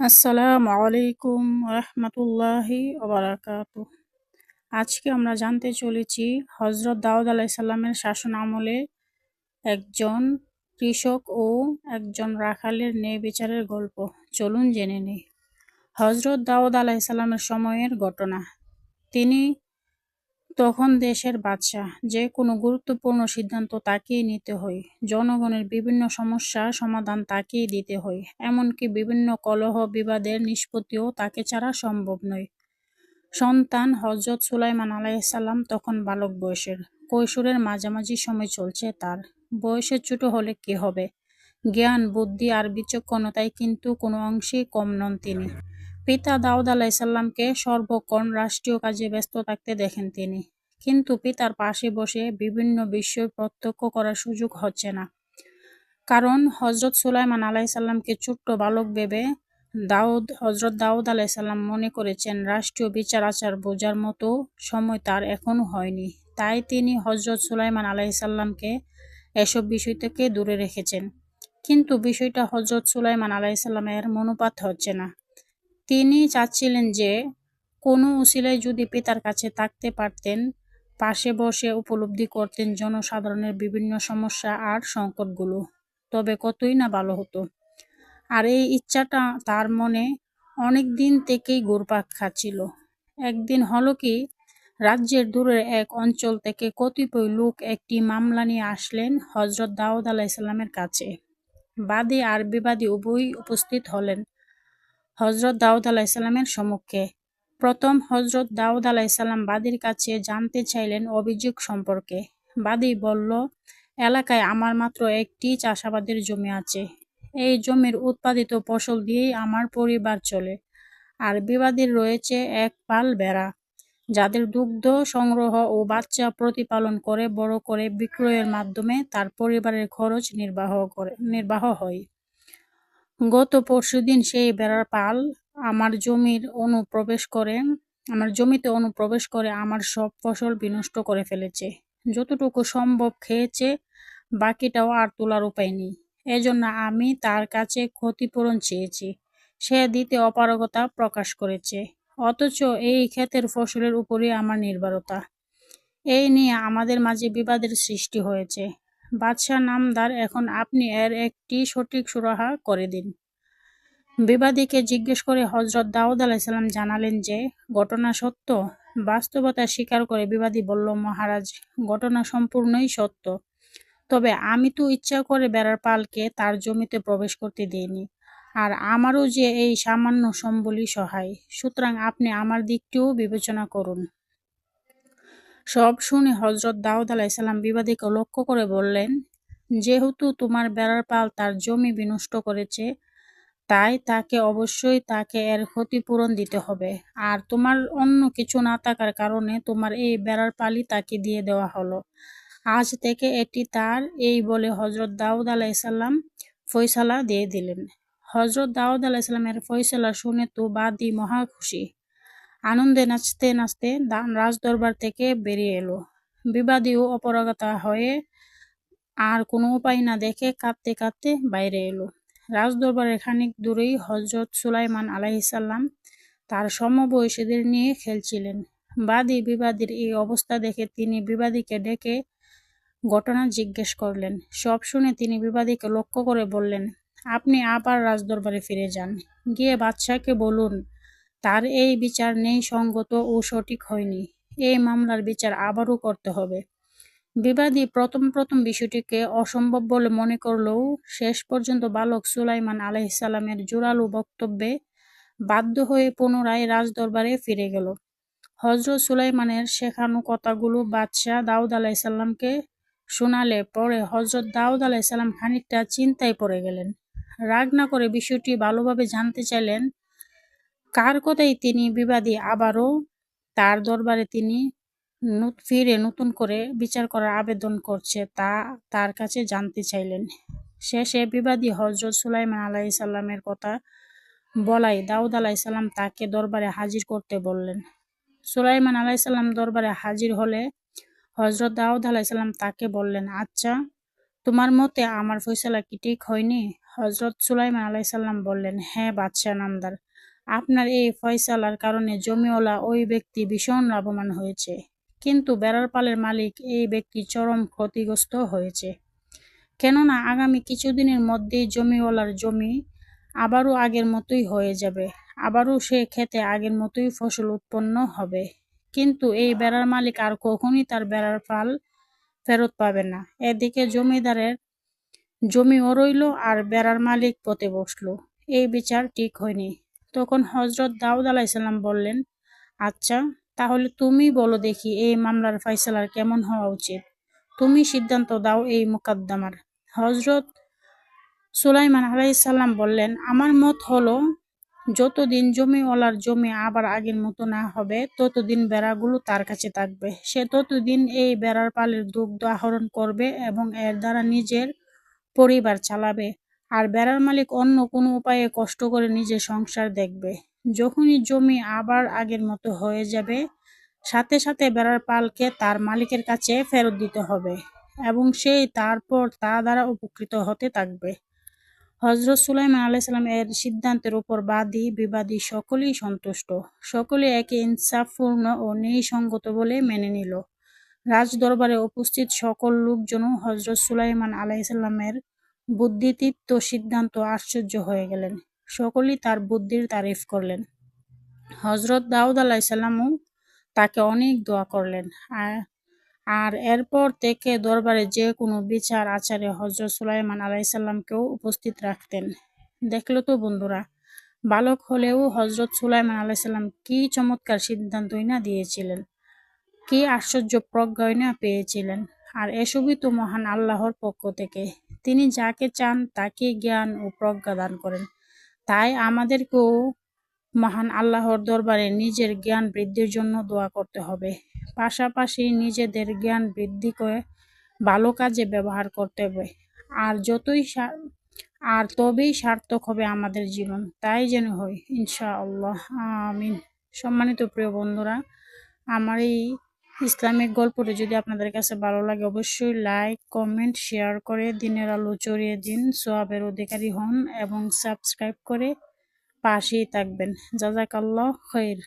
আসসালামু আলাইকুম রহমতুল্লাহি ওবরাকাত আজকে আমরা জানতে চলেছি হজরত দাউদ আলাইসাল্লামের শাসন আমলে একজন কৃষক ও একজন রাখালের ন্যায় বিচারের গল্প। চলুন জেনে নিই। হজরত দাউদ আলাইসাল্লামের সময়ের ঘটনা। তিনি তখন দেশের বাদশাহ, যে কোনো গুরুত্বপূর্ণ সিদ্ধান্ত তাকেই নিতে হয়। জনগণের বিভিন্ন সমস্যার সমাধান তাকেই দিতে হয়। এমনকি বিভিন্ন কলহ বিবাদের নিষ্পত্তিও তাকে ছাড়া সম্ভব নয়। সন্তান হজরত সুলাইমান আলাইসাল্লাম তখন বালক বয়সের। কৈশোরের মাঝামাঝি সময় চলছে তার। বয়সের ছোট হলে কি হবে? জ্ঞান, বুদ্ধি আর বিচক্ষণতায় কিন্তু কোনো অংশেই কম নন তিনি। পিতা দাউদ আলাইসাল্লামকে সর্বক্ষণ রাষ্ট্রীয় কাজে ব্যস্ত থাকতে দেখেন তিনি। কিন্তু পিতার পাশে বসে বিভিন্ন বিষয় প্রত্যক্ষ করার সুযোগ হচ্ছে না। কারণ হজরত সুলাইমান আলাইসাল্লামকে ছোট্ট বালক ভেবে দাউদ হজরত দাউদ আলাইসাল্লাম মনে করেছেন, রাষ্ট্রীয় বিচার আচার বোঝার মতো সময় তার এখনও হয়নি। তাই তিনি হজরত সুলাইমান আলাইসাল্লামকে এসব বিষয় থেকে দূরে রেখেছেন। কিন্তু বিষয়টা হজরত সুলাইমান আলাইসাল্লামের মনোপাত হচ্ছে না। তিনি চাচ্ছিলেন যে কোনো উসিলায় যদি পিতার কাছে থাকতে পারতেন, পাশে বসে উপলব্ধি করতেন জনসাধারণের বিভিন্ন সমস্যা আর সংকটগুলো, তবে কতই না ভালো হতো। আর এই ইচ্ছাটা তার মনে অনেক দিন থেকেই ঘুরপাক খাচ্ছিল। একদিন হলো কি, রাজ্যের দূরের এক অঞ্চল থেকে কতিপয় লোক একটি মামলা নিয়ে আসলেন হজরত দাউদ আলাইসাল্লামের কাছে। বাদী আর বিবাদী উভয়ই উপস্থিত হলেন। হজরত দাউদ আলাইসাল্লামের সম্মুখে। প্রথম হজরত দাউদ আলাইসাল্লাম বাদীর কাছে জানতে চাইলেন অভিযোগ সম্পর্কে। বাদী বলল, এলাকায় আমার মাত্র একটি চাষাবাদের জমি আছে। এই জমির উৎপাদিত ফসল দিয়েই আমার পরিবার চলে। আর বিবাদীর রয়েছে এক পাল বেড়া যাদের দুগ্ধ সংগ্রহ ও বাচ্চা প্রতিপালন করে বড় করে বিক্রয়ের মাধ্যমে তার পরিবারের খরচ নির্বাহ করে, নির্বাহ হয়। গত পরশুদিন সেই বেড়ার পাল আমার জমির অনুপ্রবেশ করে, আমার জমিতে অনুপ্রবেশ করে আমার সব ফসল বিনষ্ট করে ফেলেছে। যতটুকু সম্ভব খেয়েছে, বাকিটাও আর তোলার উপায় নেই। এজন্য আমি তার কাছে ক্ষতিপূরণ চেয়েছি। সে দিতে অপারগতা প্রকাশ করেছে। অথচ এই ক্ষেতের ফসলের উপরই আমার নির্ভরতা। এই নিয়ে আমাদের মাঝে বিবাদের সৃষ্টি হয়েছে। বাদশাহ নামদার, এখন আপনি এর একটি সঠিক সুরাহা করে দিন। বিবাদীকে জিজ্ঞেস করে হজরত দাউদ আলাইসাল্লাম জানালেন যে, ঘটনা সত্য? বাস্তবতা স্বীকার করে বিবাদী বলল, মহারাজ, ঘটনা সম্পূর্ণই সত্য। তবে আমি তো ইচ্ছা করে বেড়ার পালকে তার জমিতে প্রবেশ করতে দিইনি, আর আমারও যে এই সামান্য সম্বলই সহায়। সুতরাং আপনি আমার দিকটিও বিবেচনা করুন। সব শুনে হজরত দাউদ আলাইসাল্লাম বিবাদীকে লক্ষ্য করে বললেন, যেহেতু তোমার বেড়ার পাল তার জমি বিনষ্ট করেছে, তাই তাকে অবশ্যই তাকে এর ক্ষতিপূরণ দিতে হবে। আর তোমার অন্য কিছু না থাকার কারণে তোমার এই বেড়ার পালি তাকে দিয়ে দেওয়া হলো। আজ থেকে এটি তার এই বলে হজরত দাউদ আলাইসাল্লাম ফয়সালা দিয়ে দিলেন। হজরত দাউদ আলাইসাল্লামের ফয়সালা শুনে তো বাদি মহা খুশি। আনন্দে নাচতে নাচতে রাজদরবার থেকে বেরিয়ে এলো। বিবাদীও অপরাগতা হয়ে আর কোনো উপায় না দেখে কাঁদতে কাঁদতে বাইরে এলো। রাজদরবারের খানিক দূরেই হজরত সুলাইমান আলাইসাল্লাম তার সমবয়সীদের নিয়ে খেলছিলেন। বাদী বিবাদীর এই অবস্থা দেখে তিনি বিবাদীকে ডেকে ঘটনা জিজ্ঞেস করলেন। সব শুনে তিনি বিবাদীকে লক্ষ্য করে বললেন, আপনি আবার রাজদরবারে ফিরে যান। গিয়ে বাদশাহকে বলুন তার এই বিচার নেই সঙ্গত ও সঠিক হয়নি। এই মামলার বিচার আবারও করতে হবে। বিবাদী প্রথম প্রথম বিষয়টিকে অসম্ভব বলে মনে করলেও শেষ পর্যন্ত বালক সুলাইমান আলাইসাল্লামের জোরালো বক্তব্যে বাধ্য হয়ে পুনরায় রাজদরবারে ফিরে গেল। হজরত সুলাইমানের শেখানো কথাগুলো বাদশাহ দাউদ আলাইসাল্লামকে শোনালে পরে হজরত দাউদ আলাইসাল্লাম খানিকটা চিন্তায় পড়ে গেলেন। রাগ না করে বিষয়টি ভালোভাবে জানতে চাইলেন কার কথাই তিনি বিবাদী, আবারও তার দরবারে তিনি ফিরে নতুন করে বিচার করার আবেদন করছে তা তার কাছে জানতে চাইলেন। শেষে বিবাদী হজরত সুলাইমান আলাইসাল্লামের কথা বলাই দাউদ আলাইসাল্লাম তাকে দরবারে হাজির করতে বললেন। সুলাইমান আলাইসাল্লাম দরবারে হাজির হলে হজরত দাউদ আলাইসাল্লাম তাকে বললেন আচ্ছা তোমার মতে আমার ফয়সালা কি ঠিক হয়নি? হজরত সুলাইমান আলাইসাল্লাম বললেন হ্যাঁ বাদশাহ নামদার। আপনার এই ফয়সালার কারণে জমিওয়ালা ওই ব্যক্তি ভীষণ লাভবান হয়েছে। কিন্তু বেড়ার পালের মালিক এই ব্যক্তি চরম ক্ষতিগ্রস্ত হয়েছে। কেননা আগামী কিছুদিনের মধ্যেই জমিওয়ালার জমি আবারও আগের মতোই হয়ে যাবে। আবারও সে খেতে আগের মতোই ফসল উৎপন্ন হবে। কিন্তু এই বেড়ার মালিক আর কখনই তার বেড়ার পাল ফেরত পাবে না। এদিকে জমিদারের জমিও রইল আর বেড়ার মালিক পথে বসল। এই বিচার ঠিক হয়নি। তখন হজরত দাউদ আলাইসাল্লাম বললেন আচ্ছা তাহলে তুমি বলো দেখি এই মামলার ফয়সালার কেমন হওয়া উচিত? তুমি সিদ্ধান্ত দাও এই মোকাদ্দমার। হজরত সুলাইমান আলাইসাল্লাম বললেন, আমার মত হলো, যতদিন জমিওয়ালার জমি আবার আগের মতো না হবে, ততদিন বেড়াগুলো তার কাছে থাকবে। সে ততদিন এই বেড়ার পালের দুগ্ধ আহরণ করবে এবং এর দ্বারা নিজের পরিবার চালাবে। আর বেড়ার মালিক অন্য কোনো উপায়ে কষ্ট করে নিজের সংসার দেখবে। যখনই জমি আবার আগের মতো হয়ে যাবে, সাথে সাথে বেড়ার পালকে তার মালিকের কাছে ফেরত দিতে হবে এবং সেই তারপর তা দ্বারা উপকৃত হতে থাকবে। হজরত সুলাইমান আলাইসাল্লাম এর সিদ্ধান্তের উপর বাদী, বিবাদী সকলেই সন্তুষ্ট। সকলে একে ইনসাফপূর্ণ ও নিঃসঙ্গত বলে মেনে নিল। রাজ দরবারে উপস্থিত সকল লোকজনও হজরত সুলাইমান আলাইসাল্লামের বুদ্ধিতীপ্ত সিদ্ধান্ত আশ্চর্য হয়ে গেলেন। সকলেই তার বুদ্ধির তারিফ করলেন। হজরত দাউদ আলাইসাল্লামও তাকে অনেক দোয়া করলেন। আর আর এরপর থেকে দরবারে যে কোনো বিচার আচারে হজরত সুলাইমান আলাইসাল্লামকেও উপস্থিত রাখতেন। দেখল তো বন্ধুরা, বালক হলেও হজরত সুলাইমান আলাইসাল্লাম কি চমৎকার সিদ্ধান্তই না দিয়েছিলেন, কি আশ্চর্য প্রজ্ঞাই না পেয়েছিলেন। আর এসবই তো মহান আল্লাহর পক্ষ থেকে। তিনি যাকে চান তাকে জ্ঞান ও প্রজ্ঞা দান করেন। তাই আমাদেরকেও মহান আল্লাহর দরবারে নিজের জ্ঞান বৃদ্ধির জন্য দোয়া করতে হবে। পাশাপাশি নিজেদের জ্ঞান বৃদ্ধি করে ভালো কাজে ব্যবহার করতে হবে। আর যতই আর তবেই সার্থক হবে আমাদের জীবন। তাই যেন হয় ইনশা আল্লাহ আমিন। সম্মানিত প্রিয় বন্ধুরা, আমার এই ইসলামিক গল্পটি যদি আপনাদের কাছে ভালো লাগে, অবশ্যই লাইক কমেন্ট শেয়ার করে দিনের আলো চড়িয়ে দিন, সোয়াবের অধিকারী হন এবং সাবস্ক্রাইব করে পাশেই থাকবেন। জাজাকাল্লাহ খৈর